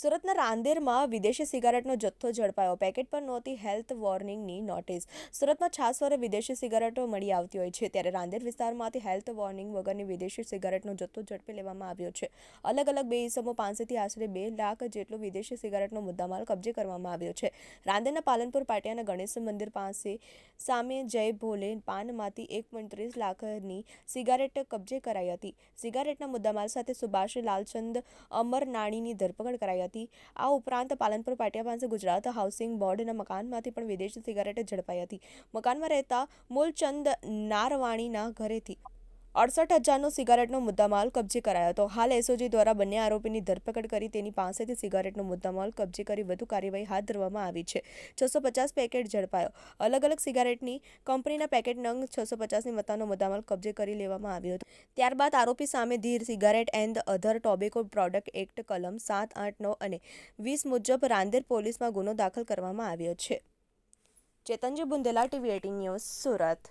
સુરતના રાંદેરમાં વિદેશી સિગારેટનો જથ્થો ઝડપાયો. પેકેટ પર નહોતી હેલ્થ વોર્નિંગની નોટિસ. સુરતમાં છાસવારે વિદેશી સિગારેટો મળી આવતી હોય છે, ત્યારે રાંદેર વિસ્તારમાંથી હેલ્થ વોર્નિંગ વગરની વિદેશી સિગારેટનો જથ્થો ઝડપી લેવામાં આવ્યો છે. અલગ અલગ બે ઇસમો પાસેથી આશરે બે લાખ જેટલો વિદેશી સિગારેટનો મુદ્દામાલ કબજે કરવામાં આવ્યો છે. રાંદેરના પાલનપુર પાટિયાના ગણેશ મંદિર પાસે સામે જય ભોલે પાનમાંથી એક લાખની સિગારેટ કબજે કરાઈ હતી. સિગારેટના મુદ્દામાલ સાથે સુભાષ લાલચંદ અમરનાણીની ધરપકડ કરાઈ હતી. આ ઉપરાંત પાલનપુર પાટિયા પાસે ગુજરાત હાઉસિંગ બોર્ડના મકાનમાંથી પણ વિદેશી સિગારેટ ઝડપાઈ હતી. મકાનમાં રહેતા મૂલચંદ નારવાણીના ઘરેથી અડસઠ હજારનો સિગારેટનો મુદ્દામાલ કબજે કરાયો હતો. હાલ એસઓજી દ્વારા બંને આરોપીની ધરપકડ કરી તેની પાસેથી સિગારેટનો મુદ્દામાલ કબજે કરી વધુ કાર્યવાહી હાથ ધરવામાં આવી છે. છસો પચાસ પેકેટ ઝડપાયો. અલગ અલગ સિગારેટની કંપનીના પેકેટ નંગ છસો પચાસની મતાનો મુદ્દામાલ કબજે કરી લેવામાં આવ્યો હતો. ત્યારબાદ આરોપી સામે ધીર cigarette and other tobacco product act કલમ સાત, આઠ, નવ અને વીસ મુજબ રાંદેર પોલીસમાં ગુનો દાખલ કરવામાં આવ્યો છે. Chetanji Bundela, TV eighteen news, Surat.